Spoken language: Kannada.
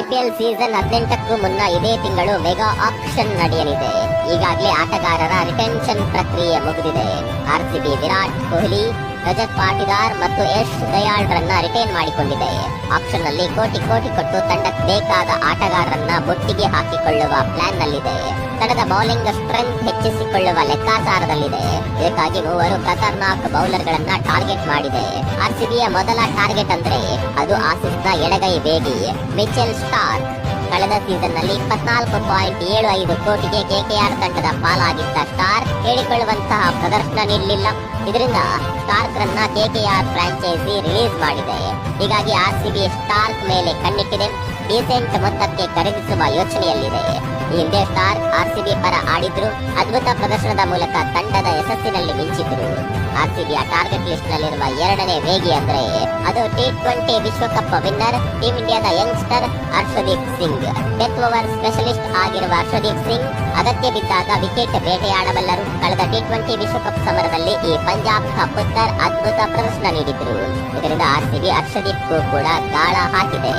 ಐಪಿಎಲ್ ಸೀಸನ್ ಹದಿನೆಂಟಕ್ಕೂ ಮುನ್ನ ಇದೇ ತಿಂಗಳು ಮೆಗಾ ಆಕ್ಷನ್ ನಡೆಯಲಿದೆ. ಈಗಾಗಲೇ ಆಟಗಾರರ ರಿಟೆನ್ಷನ್ ಪ್ರಕ್ರಿಯೆ ಮುಗಿದಿದೆ. ಆರ್ಸಿಬಿ ವಿರಾಟ್ ಕೊಹ್ಲಿ, ರಜತ್ ಪಾಟಿದಾರ್ ಮತ್ತು ಯಶ್ ದಯಾಳ್ ರನ್ನ ರಿಟೈನ್ ಮಾಡಿಕೊಂಡಿದೆ. ಆಪ್ಷನ್ನಲ್ಲಿ ಕೋಟಿ ಕೋಟಿ ಕೊಟ್ಟು ತಂಡಕ್ಕೆ ಬೇಕಾದ ಆಟಗಾರರನ್ನ ಬುಟ್ಟಿಗೆ ಹಾಕಿಕೊಳ್ಳುವ ಪ್ಲಾನ್ ನಲ್ಲಿದೆ. ತಂಡದ ಬೌಲಿಂಗ್ ಸ್ಟ್ರೆಂತ್ ಹೆಚ್ಚಿಸಿಕೊಳ್ಳುವ ಲೆಕ್ಕಾಚಾರದಲ್ಲಿದೆ. ಇದಕ್ಕಾಗಿ ಮೂವರು ಖತರ್ನಾಕ್ ಬೌಲರ್ ಗಳನ್ನ ಟಾರ್ಗೆಟ್ ಮಾಡಿದೆ ಆರ್ಸಿಬಿಯ ಮೊದಲ ಟಾರ್ಗೆಟ್ ಅಂದ್ರೆ ಅದು ಆಸಿಸ್ನ ಎಡಗೈ ಬೇಗಿ ಮಿಚೆಲ್ ಸ್ಟಾರ್ ಕಳೆದ ಸೀಸನ್ನಲ್ಲಿ ಇಪ್ಪತ್ನಾಲ್ಕು ಪಾಯಿಂಟ್ ಏಳು ಐದು ಕೋಟಿಗೆ ಕೆಕೆಆರ್ ತಂಡದ ಪಾಲಾಗಿದ್ದ ಸ್ಟಾರ್ ಹೇಳಿಕೊಳ್ಳುವಂತಹ ಪ್ರದರ್ಶನ ನೀಡಲಿಲ್ಲ. ಇದರಿಂದ ಸ್ಟಾರ್ಕ್ ರನ್ನ ಕೆಕೆಆರ್ ಫ್ರಾಂಚೈಸಿ ರಿಲೀಸ್ ಮಾಡಿದೆ. ಹೀಗಾಗಿ ಆರ್ಸಿಬಿ ಸ್ಟಾರ್ಕ್ ಮೇಲೆ ಕಣ್ಣಿಟ್ಟಿದೆ. ಡೀಸೆಂಟ್ ಮೊತ್ತಕ್ಕೆ ಖರೀದಿಸುವ ಯೋಚನೆಯಲ್ಲಿದೆ. ಈ ಹಿಂದೆ ಸ್ಟಾರ್ ಆರ್ಸಿಬಿ ಪರ ಆಡಿದ್ರು, ಅದ್ಭುತ ಪ್ರದರ್ಶನದ ಮೂಲಕ ತಂಡದ ಯಶಸ್ಸಿನಲ್ಲಿ ಮಿಂಚಿದ್ರು. ಆರ್ಸಿಬಿಯ ಟಾರ್ಗೆಟ್ ಲಿಸ್ಟ್ ನಲ್ಲಿರುವ ಎರಡನೇ ವೇಗಿ ಅಂದ್ರೆ ಅದು ಟಿ ಟ್ವೆಂಟಿ ವಿಶ್ವಕಪ್ ವಿನ್ನರ್ ಟೀಮ್ ಇಂಡಿಯಾದ youngster Harshdeep Singh. Death over specialist ಆಗಿರುವ ಹರ್ಷದೀಪ್ ಸಿಂಗ್ ಅಗತ್ಯ ಬಿದ್ದಾಗ ವಿಕೆಟ್ ಬೇಟೆಯಾಡಬಲ್ಲರು. ಕಳೆದ ಟಿ ಟ್ವೆಂಟಿ ವಿಶ್ವಕಪ್ ಸಮರದಲ್ಲಿ ಈ ಪಂಜಾಬ್ ಕಪ್ಪುತ್ತರ್ ಅದ್ಭುತ ಪ್ರದರ್ಶನ ನೀಡಿದ್ರು. ಇದರಿಂದ ಆರ್ಸಿಬಿ ಹರ್ಷದೀಪ್ ಕೂಡ ಗಾಳ ಹಾಕಿದೆ.